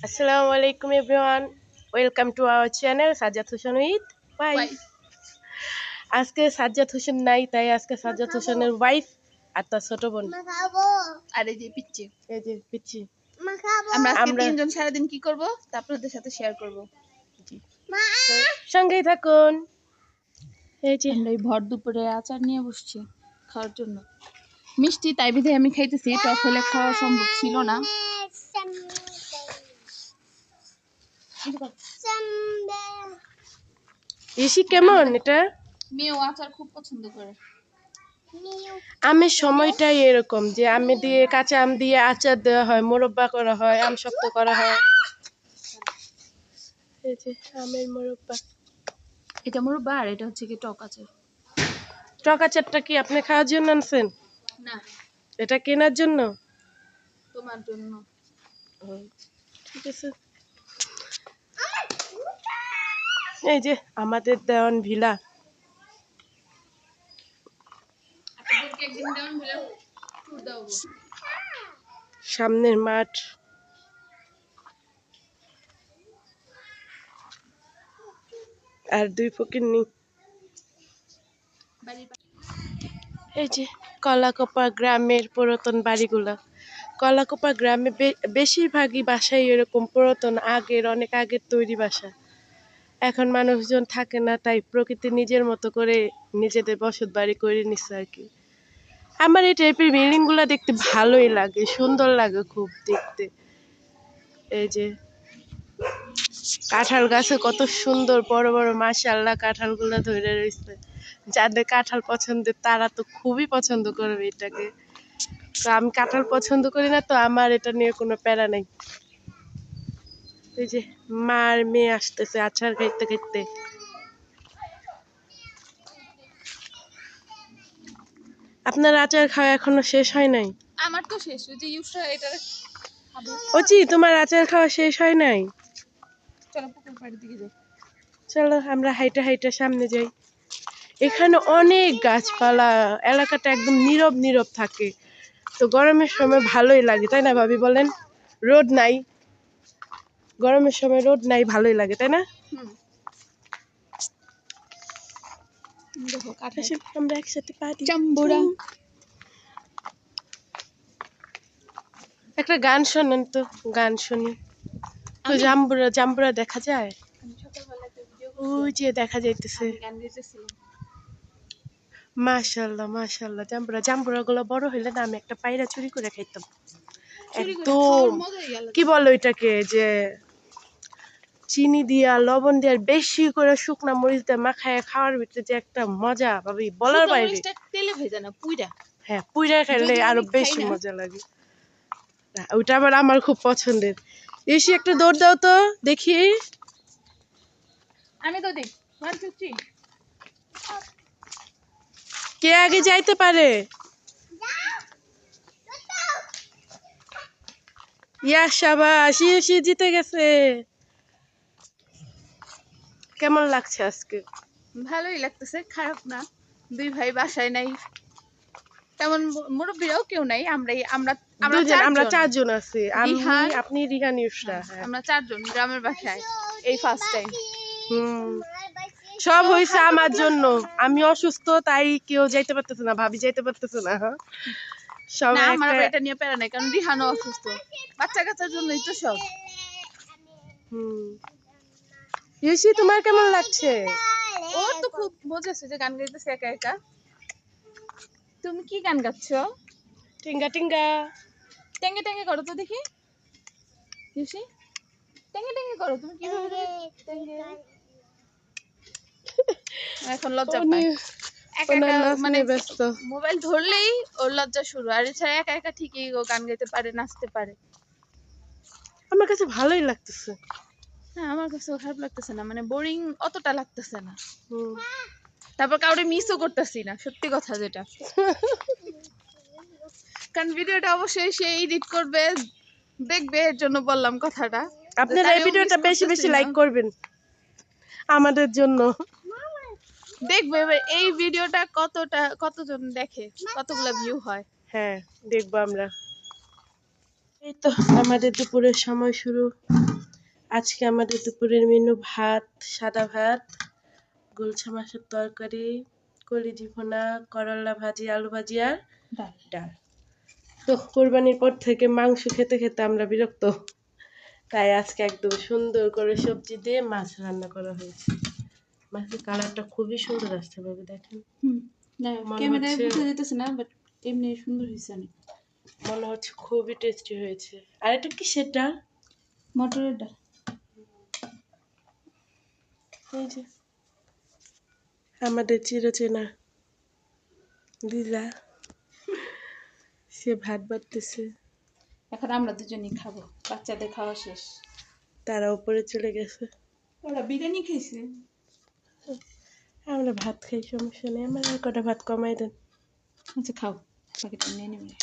আসসালামু আলাইকুম everyone welcome to our channel Sajjad Hossain with wife আজকে সাজ্জাদ হোসেন নাই তাই আজকে সাজ্জাদ হোসেনের ওয়াইফ আর তার ছোট বোন। আর এই যে পিচ্ছি এই যে পিচ্ছি আমরা আজকে তিনজন সারাদিন কি করব? তা আপনাদের সাথে শেয়ার করব। মা! সঙ্গেই থাকুন। এই যে। আমরা এই ভর দুপুরে আচার নিয়ে বসছি খাওয়ার জন্য। মিষ্টি তাই বিধে আমি খাইতেছি টক হলে খাওয়া সম্ভব ছিল না। ঋষি কেমন এটা? মেয়েও আচার খুব পছন্দ করে। আমের সময়টাই এরকম যে আমে দিয়ে কাঁচা আম দিয়ে আচার দেওয়া হয় মোরব্বা করা হয় আম শক্ত করা হয়। এই যে আমের মোরব্বা। এটা মুরব্বা আর এটা হচ্ছে কি টক আচার। টক আচারটা কি আপনি খাওয়ার জন্য আনছেন? না। এটা কেনার জন্য? তোমার জন্য। ঠিক আছে। এই যে আমাদের দেওয়ান ভিলা। সামনের মাঠ। আর দুই ফকির বাড়ির এই যে কলাকোপা গ্রামের পুরাতন বাড়িগুলা। কলাকোপা গ্রামে বেশিরভাগই বাসাই এরকম পুরাতন আগের অনেক আগের তৈরি বাসা। এখন মানুষজন থাকে না, তাই প্রকৃতি নিজের মতো করে নিজেদের বসত বাড়ি করে নিচ্ছে আর কি। আমার এই টাইপের বিল্ডিংগুলো দেখতে ভালোই লাগে, সুন্দর লাগে খুব দেখতে। এই যে কাঁঠাল গাছে কত সুন্দর বড় বড় মাশাল্লাহ কাঁঠালগুলো ধরে রয়েছে। যাদের কাঁঠাল পছন্দের তারা তো খুবই পছন্দ করবে এটাকে। তো আমি কাঁঠাল পছন্দ করি না, তো আমার এটা নিয়ে কোনো প্যারা নেই। এই যে মার মেয়ে আসতেছে আচার খাইতে খাইতে। আপনার আচার খাওয়া এখনও শেষ হয় নাই? আমার তো শেষ ওই যে ইউসরা এটা ওচি তোমার আচার খাওয়া শেষ হয় নাই? চলো পুকুর পাড়ের দিকে যাই। চলো আমরা হাইটা হাইটা সামনে যাই। এখানে অনেক গাছপালা এলাকাটা একদম নীরব নীরব থাকে। তো গরমের সময় ভালোই লাগে তাই না ভাবি বলেন? রোদ নাই। গরমের সময় রোদ নাই ভালোই লাগে তাই না? দেখো কাঁঠাল। আমরা একসাথে পারি চাম্বুরা। একটা গান শোনেন তো গান শুনি। তো জাম্বুরা জাম্বুরা দেখা যায়? ওই যে দেখা যাইতেছে। মাশাল্লাহ মাশাল্লাহ জাম্বুরা। জাম্বুরা গুলো বড় হইলে না আমি একটা পায়রা চুরি করে খাইতাম। একদম। কি বলো এটাকে যে চিনি দিয়া লবণ দিয়ে বেশি করে শুকনা মরিচ দিয়ে মাখায় খাওয়ার ভিতরে যে একটা মজা ভাবি বলার বাইরে। তেলে ভেজে না পুইরা। হ্যাঁ পুইরা খাইলে আরও বেশি মজা লাগে। ওটা আবার আমার খুব পছন্দের। এসে একটা দৌড় দাও তো দেখি। আমি তো দেখ কে আগে যাইতে পারে? ইয়া সাবাস ইয়ে জিতে গেছে। কেমন লাগছে আজকে? ভালোই লাগতেছে খারাপ না। দুই ভাই বাসায় নাই। তেমন মুরব্বিরাও কেউ নাই আমরা আমরা আমরা চারজন। আছি। আমি আপনি রিহান ইউসরা হ্যাঁ। আমরা চারজন গ্রামের বাসায় এই ফার্স্ট টাইম হুম। সব হয়েছে আমার জন্য। আমি অসুস্থ তাই কেউ যাইতে পারতেছে না ভাবি যাইতে পারতেছে না। সবাই আমার এটা নিয়ে প্যারা নাই কারণ রিহানও অসুস্থ। বাচ্চা কাচ্চার জন্যই তো সব। হুম। ইউসি তোমার কেমন লাগছে? ও তো খুব মজা যে গান গাইতেছে একা একা। তুমি কি গান গাচ্ছ? টিঙ্গা টিঙ্গা। টেঙ্গে টেঙ্গে করো তো দেখি। ইউসি টেঙ্গে টেঙ্গে করো তুমি কীভাবে টেঙ্গে। এখন লজ্জা পায়। মানে ব্যস্ত। মোবাইল ধরলেই ওর লজ্জা শুরু। আর এছাড়া একা একা ঠিকই ও গান গাইতে পারে নাচতে পারে। আমার কাছে ভালোই লাগতেছে। হ্যাঁ আমার খারাপ লাগতেছে না মানে বোরিং অতটা লাগতেছে না। তারপর কাউরে মিসও করতেছি না সত্যি কথা যেটা। কারণ ভিডিওটা অবশ্যই সে এডিট করবে দেখবে এর জন্য বললাম কথাটা। আপনারা এই ভিডিওটা বেশি বেশি লাইক করবেন। আমাদের জন্য। দেখবে এবার এই ভিডিওটা কতটা কতজন দেখে কতগুলা ভিউ হয়। হ্যাঁ দেখব আমরা। এই তো আমাদের দুপুরের সময় শুরু। আজকে আমাদের দুপুরের মেনু ভাত সাদা ভাত গুলছা মাছের তরকারি কলিজি ভোনা করলা ভাজি আলু ভাজি আর ডাল। তো কোরবানির পর থেকে মাংস খেতে খেতে আমরা বিরক্ত। তাই আজকে একদম সুন্দর করে সবজি দিয়ে মাছ রান্না করা হয়েছে। মাছের কালারটা খুবই সুন্দর আসছে বাবু দেখেন। ক্যামেরায় যেতেছে না বাট এমনি সুন্দর হয়েছে অনেক। মনে হচ্ছে খুবই টেস্টি হয়েছে। আর এটা কি সেটা মটরের ডাল। এই যে আমাদের চিরচেনা দিদা সে ভাত বাড়তেছে এখন আমরা দুজনেই খাব। বাচ্চাদের খাওয়া শেষ। তারা উপরে চলে গেছে। ওরা বিরিয়ানি খেয়েছে আমরা ভাত খাই সমস্যা নেই। আমার আর কটা ভাত কমাই দেন। আচ্ছা খাও। প্যাকেটটা নিয়ে নেবে।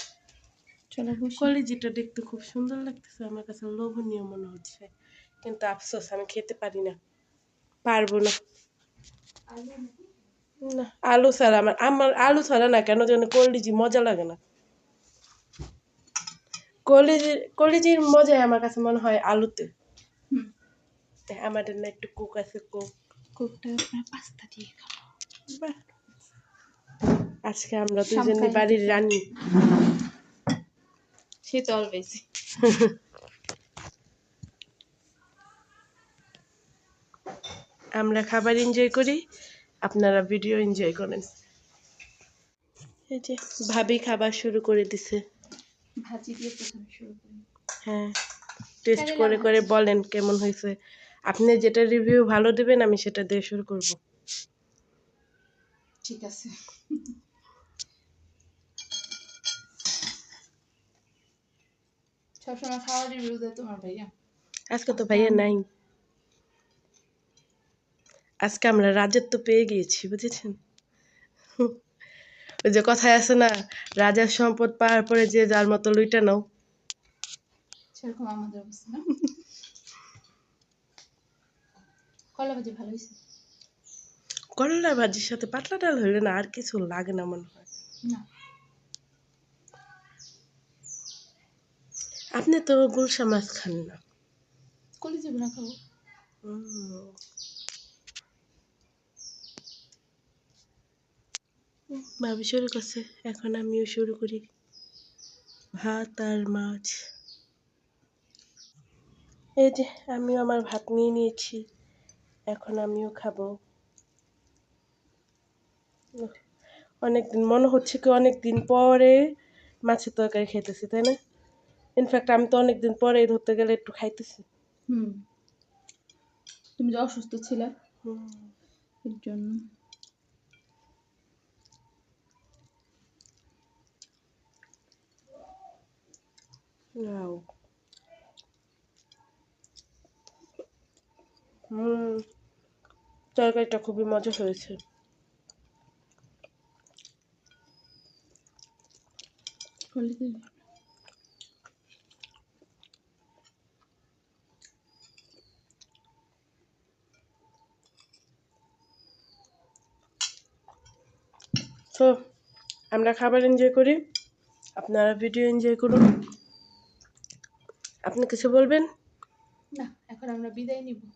চলো কলেজিটা দেখতে খুব সুন্দর লাগতেছে। আমার কাছে লোভনীয় মনে হচ্ছে। কিন্তু আফসোস আমি খেতে পারি না। পারব না। না আলু ছাড়া আমার আমার আলু ছাড়া না কেন যেন কলিজি মজা লাগে না। কলিজির কলিজির মজাই আমার কাছে মনে হয় আলুতে। আমাদের না একটু কুক আছে কুক কোকটা আপনার পাস্তা দিয়ে খাব। বাহ। আজকে আমরা দুজনে বাড়ির রানী। সে তো অলওয়েজ আমরা খাবার এনজয় করি আপনারা ভিডিও এনজয় করেন। এই যে ভাবি খাবার শুরু করে দিছে। ভাজি দিয়ে প্রথমে শুরু করি। হ্যাঁ টেস্ট করে করে বলেন কেমন হয়েছে। আপনি যেটা রিভিউ ভালো দেবেন আমি সেটা দিয়ে শুরু করব। ঠিক আছে। সবসময় খাওয়ার রিভিউ দেয় তোমার ভাইয়া? আজকে তো ভাইয়া নাই। আজকে আমরা রাজত্ব পেয়ে গিয়েছি বুঝেছেন? ওই যে কথায় আছে না রাজার সম্পদ পাওয়ার পরে যে যার মতো লুইটা নাও। সেরকম আমাদের অবস্থা না। ভাজি ভালো হয়েছে? করলার ভাজির সাথে পাতলা ডাল হইলে না আর কিছু লাগে না মনে হয়। না। আপনি তো গুলশা মাছ খান না। কলি যাবে খাব? ভাবি শুরু করছে। এখন আমিও শুরু করি। ভাত আর মাছ। এই যে আমিও আমার ভাত নিয়ে নিয়েছি। এখন আমিও খাব। অনেক দিন মনে হচ্ছে কি অনেক দিন পরে মাছের তরকারি খেতেছি তাই না? ইনফ্যাক্ট আমি তো অনেক দিন পরে ধরতে গেলে একটু খাইতেছি। হুম। তুমি যে অসুস্থ ছিলে হুম। এর জন্য। Wow. হুম তরকারিটা খুবই মজা হয়েছে। তো আমরা খাবার এনজয় করি। আপনারা ভিডিও এনজয় করুন। আপনি কিছু বলবেন? না এখন আমরা বিদায় নিব।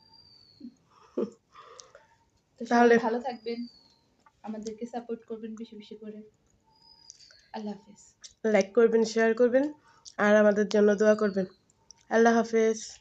তাহলে- ভালো থাকবেন আমাদেরকে সাপোর্ট করবেন বেশি বেশি করে। আল্লাহ হাফেজ। লাইক করবেন শেয়ার করবেন আর আমাদের জন্য দোয়া করবেন। আল্লাহ হাফেজ।